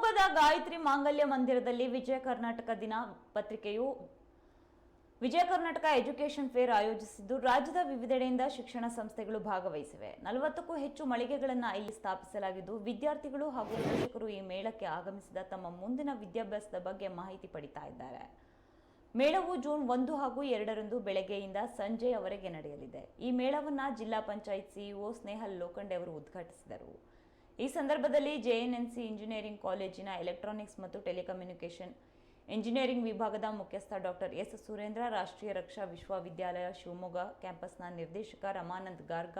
ಶಿವಮೊಗ್ಗದ ಗಾಯತ್ರಿ ಮಾಂಗಲ್ಯ ಮಂದಿರದಲ್ಲಿ ವಿಜಯ ಕರ್ನಾಟಕ ದಿನ ಪತ್ರಿಕೆಯು ವಿಜಯ ಕರ್ನಾಟಕ ಎಜುಕೇಷನ್ ಫೇರ್ ಆಯೋಜಿಸಿದ್ದು, ರಾಜ್ಯದ ವಿವಿಧೆಡೆಯಿಂದ ಶಿಕ್ಷಣ ಸಂಸ್ಥೆಗಳು ಭಾಗವಹಿಸಿವೆ. ನಲವತ್ತಕ್ಕೂ ಹೆಚ್ಚು ಮಳಿಗೆಗಳನ್ನು ಇಲ್ಲಿ ಸ್ಥಾಪಿಸಲಾಗಿದ್ದು, ವಿದ್ಯಾರ್ಥಿಗಳು ಹಾಗೂ ಪೋಷಕರು ಈ ಮೇಳಕ್ಕೆ ಆಗಮಿಸಿದ ತಮ್ಮ ಮುಂದಿನ ವಿದ್ಯಾಭ್ಯಾಸದ ಬಗ್ಗೆ ಮಾಹಿತಿ ಪಡಿತಾ ಇದ್ದಾರೆ. ಮೇಳವು ಜೂನ್ ಒಂದು ಹಾಗೂ ಎರಡರಂದು ಬೆಳಗ್ಗೆಯಿಂದ ಸಂಜೆಯವರೆಗೆ ನಡೆಯಲಿದೆ. ಈ ಮೇಳವನ್ನು ಜಿಲ್ಲಾ ಪಂಚಾಯತ್ ಸಿಇಒ ಸ್ನೇಹಲ್ ಲೋಖಂಡೆ ಅವರು ಉದ್ಘಾಟಿಸಿದರು. ಈ ಸಂದರ್ಭದಲ್ಲಿ ಜೆಎನ್ಎನ್ಸಿ ಇಂಜಿನಿಯರಿಂಗ್ ಕಾಲೇಜಿನ ಎಲೆಕ್ಟ್ರಾನಿಕ್ಸ್ ಮತ್ತು ಟೆಲಿಕಮ್ಯುನಿಕೇಷನ್ ಇಂಜಿನಿಯರಿಂಗ್ ವಿಭಾಗದ ಮುಖ್ಯಸ್ಥ ಡಾಕ್ಟರ್ ಎಸ್ ಸುರೇಂದ್ರ, ರಾಷ್ಟ್ರೀಯ ರಕ್ಷಾ ವಿಶ್ವವಿದ್ಯಾಲಯ ಶಿವಮೊಗ್ಗ ಕ್ಯಾಂಪಸ್ನ ನಿರ್ದೇಶಕ ರಮಾನಂದ್ ಗಾರ್ಗ,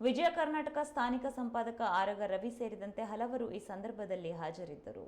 ವಿಜಯ ಕರ್ನಾಟಕ ಸ್ಥಾನಿಕ ಸಂಪಾದಕ ಆರಗ ರವಿ ಸೇರಿದಂತೆ ಹಲವರು ಈ ಸಂದರ್ಭದಲ್ಲಿ ಹಾಜರಿದ್ದರು.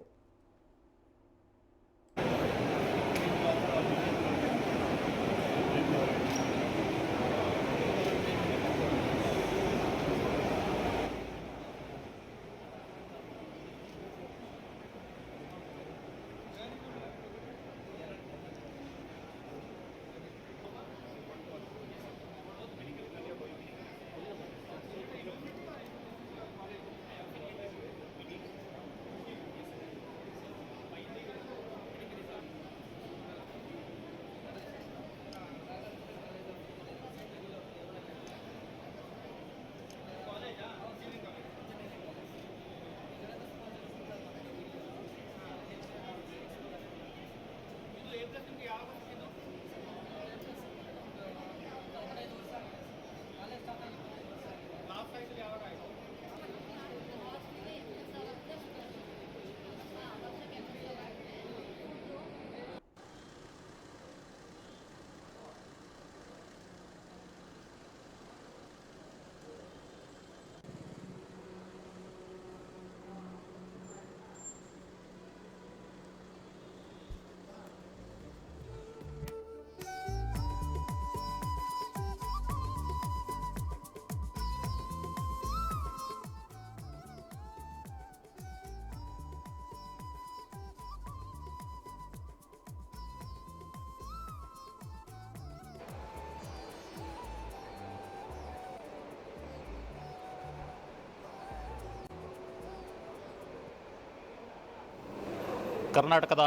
ಕರ್ನಾಟಕದ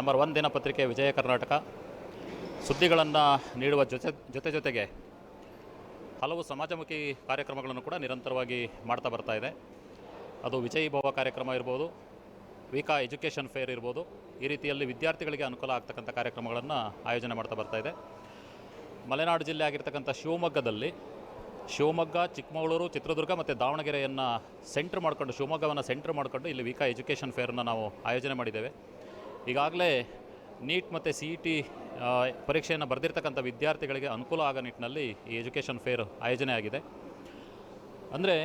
ನಂಬರ್ ಒನ್ ದಿನಪತ್ರಿಕೆ ವಿಜಯ ಕರ್ನಾಟಕ. ಸುದ್ದಿಗಳನ್ನು ನೀಡುವ ಜೊತೆ ಜೊತೆ ಜೊತೆಗೆ ಹಲವು ಸಮಾಜಮುಖಿ ಕಾರ್ಯಕ್ರಮಗಳನ್ನು ಕೂಡ ನಿರಂತರವಾಗಿ ಮಾಡ್ತಾ ಬರ್ತಾ ಇದೆ. ಅದು ವಿಜಯ್ ಭವ ಕಾರ್ಯಕ್ರಮ ಇರ್ಬೋದು, ವಿಕಾ ಎಜುಕೇಷನ್ ಫೇರ್ ಇರ್ಬೋದು, ಈ ರೀತಿಯಲ್ಲಿ ವಿದ್ಯಾರ್ಥಿಗಳಿಗೆ ಅನುಕೂಲ ಆಗ್ತಕ್ಕಂಥ ಕಾರ್ಯಕ್ರಮಗಳನ್ನು ಆಯೋಜನೆ ಮಾಡ್ತಾ ಬರ್ತಾ ಇದೆ. ಮಲೆನಾಡು ಜಿಲ್ಲೆ ಆಗಿರ್ತಕ್ಕಂಥ ಶಿವಮೊಗ್ಗದಲ್ಲಿ ಶಿವಮೊಗ್ಗ, ಚಿಕ್ಕಮಗಳೂರು, ಚಿತ್ರದುರ್ಗ ಮತ್ತು ದಾವಣಗೆರೆಯನ್ನು ಸೆಂಟ್ರ್ ಮಾಡಿಕೊಂಡು, ಶಿವಮೊಗ್ಗವನ್ನು ಸೆಂಟ್ರ್ ಮಾಡಿಕೊಂಡು ಇಲ್ಲಿ ವಿಕಾ ಎಜುಕೇಷನ್ ಫೇರನ್ನು ನಾವು ಆಯೋಜನೆ ಮಾಡಿದ್ದೇವೆ. ಈಗಾಗಲೇ ನೀಟ್ ಮತ್ತು ಸಿ ಇ ಟಿ ಪರೀಕ್ಷೆಯನ್ನು ಬರೆದಿರ್ತಕ್ಕಂಥ ವಿದ್ಯಾರ್ಥಿಗಳಿಗೆ ಅನುಕೂಲ ಆಗೋ ನಿಟ್ಟಿನಲ್ಲಿ ಈ ಎಜುಕೇಷನ್ ಫೇರ್ ಆಯೋಜನೆ ಆಗಿದೆ. ಅಂದರೆ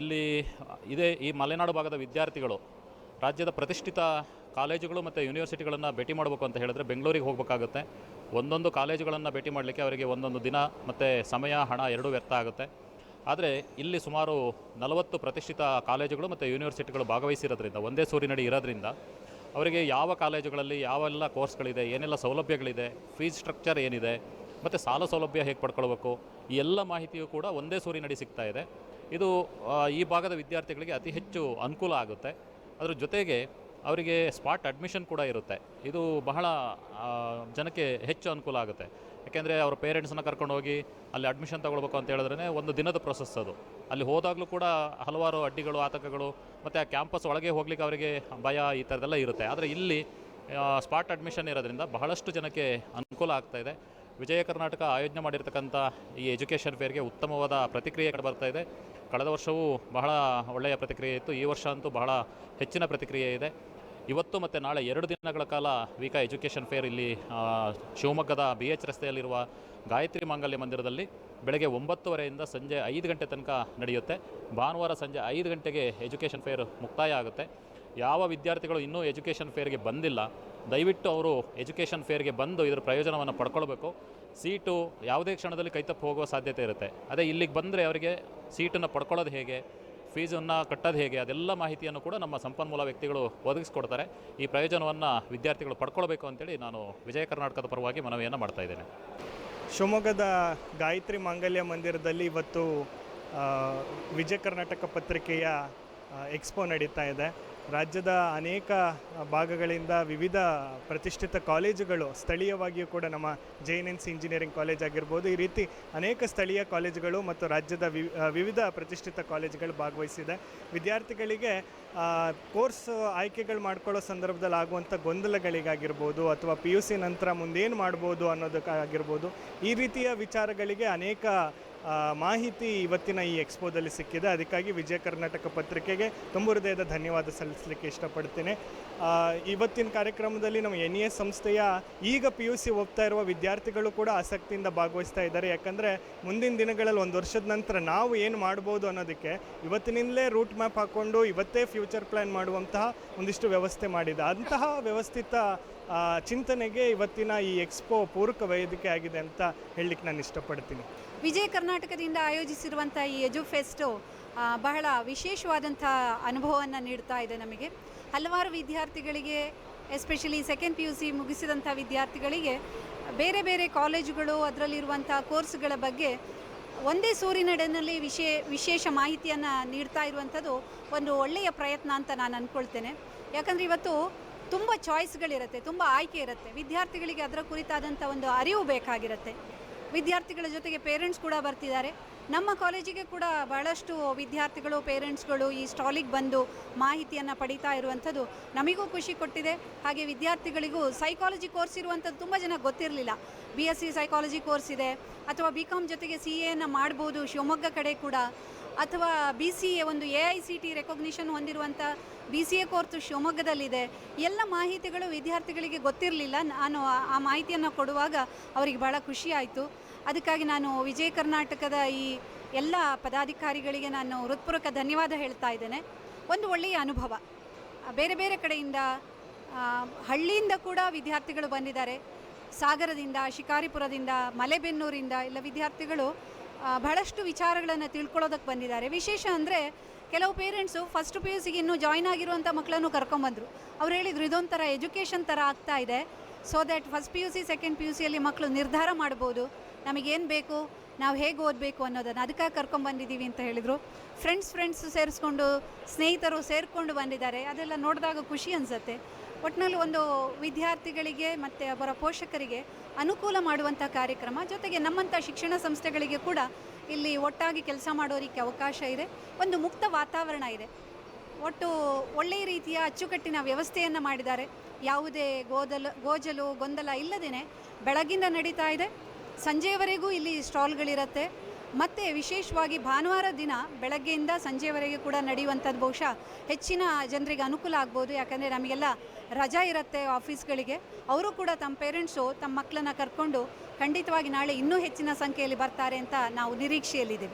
ಇಲ್ಲಿ ಇದೇ ಈ ಮಲೆನಾಡು ಭಾಗದ ವಿದ್ಯಾರ್ಥಿಗಳು ರಾಜ್ಯದ ಪ್ರತಿಷ್ಠಿತ ಕಾಲೇಜುಗಳು ಮತ್ತು ಯೂನಿವರ್ಸಿಟಿಗಳನ್ನು ಭೇಟಿ ಮಾಡಬೇಕು ಅಂತ ಹೇಳಿದ್ರೆ ಬೆಂಗಳೂರಿಗೆ ಹೋಗಬೇಕಾಗುತ್ತೆ. ಒಂದೊಂದು ಕಾಲೇಜುಗಳನ್ನು ಭೇಟಿ ಮಾಡಲಿಕ್ಕೆ ಅವರಿಗೆ ಒಂದೊಂದು ದಿನ ಮತ್ತು ಸಮಯ, ಹಣ ಎರಡೂ ವ್ಯರ್ಥ ಆಗುತ್ತೆ. ಆದರೆ, ಇಲ್ಲಿ ಸುಮಾರು ನಲವತ್ತು ಪ್ರತಿಷ್ಠಿತ ಕಾಲೇಜುಗಳು ಮತ್ತು ಯೂನಿವರ್ಸಿಟಿಗಳು ಭಾಗವಹಿಸಿರೋದ್ರಿಂದ, ಒಂದೇ ಸೂರಿನಡಿ ಇರೋದ್ರಿಂದ ಅವರಿಗೆ ಯಾವ ಕಾಲೇಜುಗಳಲ್ಲಿ ಯಾವೆಲ್ಲ ಕೋರ್ಸ್ಗಳಿದೆ, ಏನೆಲ್ಲ ಸೌಲಭ್ಯಗಳಿದೆ, ಫೀಸ್ ಸ್ಟ್ರಕ್ಚರ್ ಏನಿದೆ, ಮತ್ತು ಸಾಲ ಸೌಲಭ್ಯ ಹೇಗೆ ಪಡ್ಕೊಳ್ಬೇಕು, ಈ ಎಲ್ಲ ಮಾಹಿತಿಯು ಕೂಡ ಒಂದೇ ಸೂರಿನಡಿ ಸಿಗ್ತಾ ಇದೆ. ಇದು ಈ ಭಾಗದ ವಿದ್ಯಾರ್ಥಿಗಳಿಗೆ ಅತಿ ಹೆಚ್ಚು ಅನುಕೂಲ ಆಗುತ್ತೆ. ಅದರ ಜೊತೆಗೆ ಅವರಿಗೆ ಸ್ಪಾಟ್ ಅಡ್ಮಿಷನ್ ಕೂಡ ಇರುತ್ತೆ. ಇದು ಬಹಳ ಜನಕ್ಕೆ ಹೆಚ್ಚು ಅನುಕೂಲ ಆಗುತ್ತೆ. ಯಾಕೆಂದರೆ ಅವ್ರ ಪೇರೆಂಟ್ಸನ್ನ ಕರ್ಕೊಂಡು ಹೋಗಿ ಅಲ್ಲಿ ಅಡ್ಮಿಷನ್ ತೊಗೊಳ್ಬೇಕು ಅಂತ ಹೇಳಿದ್ರೆ ಒಂದು ದಿನದ ಪ್ರೊಸೆಸ್ ಅದು. ಅಲ್ಲಿ ಹೋದಾಗಲೂ ಕೂಡ ಹಲವಾರು ಅಡ್ಡಿಗಳು, ಆತಂಕಗಳು, ಮತ್ತು ಆ ಕ್ಯಾಂಪಸ್ ಒಳಗೆ ಹೋಗ್ಲಿಕ್ಕೆ ಅವರಿಗೆ ಭಯ ಈ ಥರದ್ದೆಲ್ಲ ಇರುತ್ತೆ. ಆದರೆ ಇಲ್ಲಿ ಸ್ಪಾಟ್ ಅಡ್ಮಿಷನ್ ಇರೋದ್ರಿಂದ ಬಹಳಷ್ಟು ಜನಕ್ಕೆ ಅನುಕೂಲ ಆಗ್ತಾ ಇದೆ. ವಿಜಯ ಕರ್ನಾಟಕ ಆಯೋಜನೆ ಮಾಡಿರ್ತಕ್ಕಂಥ ಈ ಎಜುಕೇಷನ್ ಫೇರ್ಗೆ ಉತ್ತಮವಾದ ಪ್ರತಿಕ್ರಿಯೆ ಬರ್ತಾ ಇದೆ. ಕಳೆದ ವರ್ಷವೂ ಬಹಳ ಒಳ್ಳೆಯ ಪ್ರತಿಕ್ರಿಯೆ ಇತ್ತು. ಈ ವರ್ಷ ಅಂತೂ ಬಹಳ ಹೆಚ್ಚಿನ ಪ್ರತಿಕ್ರಿಯೆ ಇದೆ. ಇವತ್ತು ಮತ್ತು ನಾಳೆ ಎರಡು ದಿನಗಳ ಕಾಲ ವಿಕಾ ಎಜುಕೇಷನ್ ಫೇರ್ ಇಲ್ಲಿ ಶಿವಮೊಗ್ಗದ ಬಿ ಎಚ್ ರಸ್ತೆಯಲ್ಲಿರುವ ಗಾಯತ್ರಿ ಮಾಂಗಲ್ಯ ಮಂದಿರದಲ್ಲಿ ಬೆಳಗ್ಗೆ ಒಂಬತ್ತುವರೆಯಿಂದ ಸಂಜೆ ಐದು ಗಂಟೆ ತನಕ ನಡೆಯುತ್ತೆ. ಭಾನುವಾರ ಸಂಜೆ ಐದು ಗಂಟೆಗೆ ಎಜುಕೇಷನ್ ಫೇರ್ ಮುಕ್ತಾಯ ಆಗುತ್ತೆ. ಯಾವ ವಿದ್ಯಾರ್ಥಿಗಳು ಇನ್ನೂ ಎಜುಕೇಷನ್ ಫೇರ್ಗೆ ಬಂದಿಲ್ಲ, ದಯವಿಟ್ಟು ಅವರು ಎಜುಕೇಷನ್ ಫೇರ್ಗೆ ಬಂದು ಇದರ ಪ್ರಯೋಜನವನ್ನು ಪಡ್ಕೊಳ್ಬೇಕು. ಸೀಟು ಯಾವುದೇ ಕ್ಷಣದಲ್ಲಿ ಕೈತಪ್ಪು ಹೋಗುವ ಸಾಧ್ಯತೆ ಇರುತ್ತೆ. ಅದೇ ಇಲ್ಲಿಗೆ ಬಂದರೆ ಅವರಿಗೆ ಸೀಟನ್ನು ಪಡ್ಕೊಳ್ಳೋದು ಹೇಗೆ? ಫೀಸನ್ನು ಕಟ್ಟೋದು ಹೇಗೆ? ಅದೆಲ್ಲ ಮಾಹಿತಿಯನ್ನು ಕೂಡ ನಮ್ಮ ಸಂಪನ್ಮೂಲ ವ್ಯಕ್ತಿಗಳು ಒದಗಿಸ್ಕೊಡ್ತಾರೆ. ಈ ಪ್ರಯೋಜನವನ್ನು ವಿದ್ಯಾರ್ಥಿಗಳು ಪಡ್ಕೊಳ್ಬೇಕು ಅಂತೇಳಿ ನಾನು ವಿಜಯ ಕರ್ನಾಟಕದ ಪರವಾಗಿ ಮನವಿಯನ್ನು ಮಾಡ್ತಾ ಇದ್ದೇನೆ. ಶಿವಮೊಗ್ಗದ ಗಾಯತ್ರಿ ಮಾಂಗಲ್ಯ ಮಂದಿರದಲ್ಲಿ ಇವತ್ತು ವಿಜಯ ಕರ್ನಾಟಕ ಪತ್ರಿಕೆಯ ಎಕ್ಸ್ಪೋ ನಡೀತಾ ಇದೆ. ರಾಜ್ಯದ ಅನೇಕ ಭಾಗಗಳಿಂದ ವಿವಿಧ ಪ್ರತಿಷ್ಠಿತ ಕಾಲೇಜುಗಳು ಸ್ಥಳೀಯವಾಗಿಯೂ ಕೂಡ ನಮ್ಮ ಜೆ ಎನ್ ಇಂಜಿನಿಯರಿಂಗ್ ಕಾಲೇಜ್ ಆಗಿರ್ಬೋದು, ಈ ರೀತಿ ಅನೇಕ ಸ್ಥಳೀಯ ಕಾಲೇಜುಗಳು ಮತ್ತು ರಾಜ್ಯದ ವಿವಿಧ ಪ್ರತಿಷ್ಠಿತ ಕಾಲೇಜುಗಳು ಭಾಗವಹಿಸಿದೆ. ವಿದ್ಯಾರ್ಥಿಗಳಿಗೆ ಕೋರ್ಸ್ ಆಯ್ಕೆಗಳು ಮಾಡ್ಕೊಳ್ಳೋ ಸಂದರ್ಭದಲ್ಲಿ ಆಗುವಂಥ ಗೊಂದಲಗಳಿಗಾಗಿರ್ಬೋದು ಅಥವಾ ಪಿ ಯು ಸಿ ನಂತರ ಮುಂದೇನು ಮಾಡ್ಬೋದು ಅನ್ನೋದಕ್ಕಾಗಿರ್ಬೋದು, ಈ ರೀತಿಯ ವಿಚಾರಗಳಿಗೆ ಅನೇಕ ಮಾಹಿತಿ ಇವತ್ತಿನ ಈ ಎಕ್ಸ್ಪೋದಲ್ಲಿ ಸಿಕ್ಕಿದೆ. ಅದಕ್ಕಾಗಿ ವಿಜಯ ಕರ್ನಾಟಕ ಪತ್ರಿಕೆಗೆ ತುಂಬ ಹೃದಯದ ಧನ್ಯವಾದ ಸಲ್ಲಿಸಲಿಕ್ಕೆ ಇಷ್ಟಪಡ್ತೇನೆ. ಇವತ್ತಿನ ಕಾರ್ಯಕ್ರಮದಲ್ಲಿ ನಮ್ಮ ಎನ್ ಇ ಎಸ್ ಸಂಸ್ಥೆಯ ಈಗ ಪಿ ಯು ಸಿ ಹೋಗ್ತಾ ಇರುವ ವಿದ್ಯಾರ್ಥಿಗಳು ಕೂಡ ಆಸಕ್ತಿಯಿಂದ ಭಾಗವಹಿಸ್ತಾ ಇದ್ದಾರೆ. ಯಾಕಂದರೆ ಮುಂದಿನ ದಿನಗಳಲ್ಲಿ ಒಂದು ವರ್ಷದ ನಂತರ ನಾವು ಏನು ಮಾಡ್ಬೋದು ಅನ್ನೋದಕ್ಕೆ ಇವತ್ತಿನಿಂದಲೇ ರೂಟ್ ಮ್ಯಾಪ್ ಹಾಕ್ಕೊಂಡು ಇವತ್ತೇ ಫ್ಯೂಚರ್ ಪ್ಲ್ಯಾನ್ ಮಾಡುವಂತಹ ಒಂದಿಷ್ಟು ವ್ಯವಸ್ಥೆ ಮಾಡಿದೆ ಅಂತಹ ವ್ಯವಸ್ಥಿತ ಚಿಂತನೆಗೆ ಇವತ್ತಿನ ಈ ಎಕ್ಸ್ಪೋ ಪೂರಕ ವೇದಿಕೆ ಆಗಿದೆ ಅಂತ ಹೇಳಲಿಕ್ಕೆ ನಾನು ಇಷ್ಟಪಡ್ತೀನಿ. ವಿಜಯ ಕರ್ನಾಟಕದಿಂದ ಆಯೋಜಿಸಿರುವಂಥ ಈ ಎಜು ಫೆಸ್ಟು ಬಹಳ ವಿಶೇಷವಾದಂಥ ಅನುಭವವನ್ನು ನೀಡ್ತಾ ಇದೆ ನಮಗೆ. ಹಲವಾರು ವಿದ್ಯಾರ್ಥಿಗಳಿಗೆ, especially second P U C ಮುಗಿಸಿದಂಥ ವಿದ್ಯಾರ್ಥಿಗಳಿಗೆ, ಬೇರೆ ಬೇರೆ ಕಾಲೇಜುಗಳು ಅದರಲ್ಲಿರುವಂಥ ಕೋರ್ಸ್ಗಳ ಬಗ್ಗೆ ಒಂದೇ ಸೂರಿನಡೆಯಲ್ಲಿ ವಿಶೇ, ವಿಶೇಷ ಮಾಹಿತಿಯನ್ನು ನೀಡ್ತಾ ಇರುವಂಥದ್ದು ಒಂದು ಒಳ್ಳೆಯ ಪ್ರಯತ್ನ ಅಂತ ನಾನು ಅಂದ್ಕೊಳ್ತೇನೆ ಯಾಕಂದರೆ ಇವತ್ತು ತುಂಬ ಚಾಯ್ಸ್ಗಳಿರುತ್ತೆ ತುಂಬ ಆಯ್ಕೆ ಇರುತ್ತೆ. ವಿದ್ಯಾರ್ಥಿಗಳಿಗೆ ಅದರ ಕುರಿತಾದಂಥ ಒಂದು ಅರಿವು ಬೇಕಾಗಿರುತ್ತೆ. ವಿದ್ಯಾರ್ಥಿಗಳ ಜೊತೆಗೆ ಪೇರೆಂಟ್ಸ್ ಕೂಡ ಬರ್ತಿದ್ದಾರೆ. ನಮ್ಮ ಕಾಲೇಜಿಗೆ ಕೂಡ ಬಹಳಷ್ಟು ವಿದ್ಯಾರ್ಥಿಗಳು ಪೇರೆಂಟ್ಸ್ಗಳು ಈ ಸ್ಟಾಲಿಗೆ ಬಂದು ಮಾಹಿತಿಯನ್ನು ಪಡೀತಾ ಇರುವಂಥದ್ದು ನಮಗೂ ಖುಷಿ ಕೊಟ್ಟಿದೆ. ಹಾಗೆ ವಿದ್ಯಾರ್ಥಿಗಳಿಗೂ ಸೈಕಾಲಜಿ ಕೋರ್ಸ್ ಇರುವಂಥದ್ದು ತುಂಬ ಜನ ಗೊತ್ತಿರಲಿಲ್ಲ. B S C psychology course ಇದೆ, ಅಥವಾ ಬಿ ಕಾಮ್ ಜೊತೆಗೆ ಸಿ ಎನ್ನು ಮಾಡ್ಬೋದು ಶಿವಮೊಗ್ಗ ಕಡೆ ಕೂಡ. ಅಥವಾ ಬಿ ಸಿ ಎ ಒಂದು A I C T recognition ಹೊಂದಿರುವಂಥ ಬಿ ಸಿ ಎ ಕೋರ್ಸು ಶಿವಮೊಗ್ಗದಲ್ಲಿದೆ. ಎಲ್ಲ ಮಾಹಿತಿಗಳು ವಿದ್ಯಾರ್ಥಿಗಳಿಗೆ ಗೊತ್ತಿರಲಿಲ್ಲ. ನಾನು ಆ- ಮಾಹಿತಿಯನ್ನು ಕೊಡುವಾಗ ಅವರಿಗೆ ಭಾಳ ಖುಷಿ ಆಯಿತು. ಅದಕ್ಕಾಗಿ ನಾನು ವಿಜಯ ಕರ್ನಾಟಕದ ಈ ಎಲ್ಲ ಪದಾಧಿಕಾರಿಗಳಿಗೆ ನಾನು ಹೃತ್ಪೂರ್ವಕ ಧನ್ಯವಾದ ಹೇಳ್ತಾ ಇದ್ದೇನೆ. ಒಂದು ಒಳ್ಳೆಯ ಅನುಭವ. ಬೇರೆ ಬೇರೆ ಕಡೆಯಿಂದ ಹಳ್ಳಿಯಿಂದ ಕೂಡ ವಿದ್ಯಾರ್ಥಿಗಳು ಬಂದಿದ್ದಾರೆ. ಸಾಗರದಿಂದ, ಶಿಕಾರಿಪುರದಿಂದ, ಮಲೆಬೆನ್ನೂರಿಂದ ಎಲ್ಲ ವಿದ್ಯಾರ್ಥಿಗಳು ಬಹಳಷ್ಟು ವಿಚಾರಗಳನ್ನು ತಿಳ್ಕೊಳ್ಳೋದಕ್ಕೆ ಬಂದಿದ್ದಾರೆ. ವಿಶೇಷ ಅಂದರೆ ಕೆಲವು ಪೇರೆಂಟ್ಸು ಫಸ್ಟ್ ಪಿ ಯು ಸಿಗೆ ಇನ್ನೂ ಜಾಯ್ನ್ ಆಗಿರುವಂಥ ಮಕ್ಕಳನ್ನು ಕರ್ಕೊಂಬಂದರು. ಅವ್ರು ಹೇಳಿದರು, ಇದೊಂಥರ ಎಜುಕೇಷನ್ ಥರ ಆಗ್ತಾ ಇದೆ. So that first P U C second P U ಸಿಯಲ್ಲಿ ಮಕ್ಕಳು ನಿರ್ಧಾರ ಮಾಡ್ಬೋದು. ನಮಗೇನು ಬೇಕು? ನಾವು ಹೇಗೆ ಓದಬೇಕು ಅನ್ನೋದನ್ನು ಅದಕ್ಕಾಗಿ ಕರ್ಕೊಂಬಂದಿದ್ದೀವಿ ಅಂತ ಹೇಳಿದರು. ಫ್ರೆಂಡ್ಸ್ ಫ್ರೆಂಡ್ಸ್ ಸೇರಿಸ್ಕೊಂಡು, ಸ್ನೇಹಿತರು ಸೇರಿಕೊಂಡು ಬಂದಿದ್ದಾರೆ. ಅದೆಲ್ಲ ನೋಡಿದಾಗ ಖುಷಿ ಅನಿಸುತ್ತೆ. ಒಟ್ಟಿನಲ್ಲಿ ಒಂದು ವಿದ್ಯಾರ್ಥಿಗಳಿಗೆ ಮತ್ತು ಅವರ ಪೋಷಕರಿಗೆ ಅನುಕೂಲ ಮಾಡುವಂಥ ಕಾರ್ಯಕ್ರಮ. ಜೊತೆಗೆ ನಮ್ಮಂಥ ಶಿಕ್ಷಣ ಸಂಸ್ಥೆಗಳಿಗೆ ಕೂಡ ಇಲ್ಲಿ ಒಟ್ಟಾಗಿ ಕೆಲಸ ಮಾಡೋರಿಗೆ ಅವಕಾಶ ಇದೆ. ಒಂದು ಮುಕ್ತ ವಾತಾವರಣ ಇದೆ. ಒಟ್ಟು ಒಳ್ಳೆಯ ರೀತಿಯ ಅಚ್ಚುಕಟ್ಟಿನ ವ್ಯವಸ್ಥೆಯನ್ನು ಮಾಡಿದ್ದಾರೆ. ಯಾವುದೇ ಗೋದಲು, ಗೋಜಲು, ಗೊಂದಲ ಇಲ್ಲದೇ ಬೆಳಗಿಂದ ನಡೀತಾ ಇದೆ. ಸಂಜೆಯವರೆಗೂ ಇಲ್ಲಿ ಸ್ಟಾಲ್ಗಳಿರುತ್ತೆ. ಮತ್ತು ವಿಶೇಷವಾಗಿ ಭಾನುವಾರ ದಿನ ಬೆಳಗ್ಗೆಯಿಂದ ಸಂಜೆವರೆಗೆ ಕೂಡ ನಡೆಯುವಂಥದ್ದು ಬಹುಶಃ ಹೆಚ್ಚಿನ ಜನರಿಗೆ ಅನುಕೂಲ ಆಗ್ಬೋದು. ಯಾಕಂದರೆ ನಮಗೆಲ್ಲ ರಜಾ ಇರುತ್ತೆ ಆಫೀಸ್ಗಳಿಗೆ. ಅವರು ಕೂಡ ತಮ್ಮ ಪೇರೆಂಟ್ಸು ತಮ್ಮ ಮಕ್ಕಳನ್ನ ಕರ್ಕೊಂಡು ಖಂಡಿತವಾಗಿ ನಾಳೆ ಇನ್ನೂ ಹೆಚ್ಚಿನ ಸಂಖ್ಯೆಯಲ್ಲಿ ಬರ್ತಾರೆ ಅಂತ ನಾವು ನಿರೀಕ್ಷೆಯಲ್ಲಿದ್ದೀವಿ.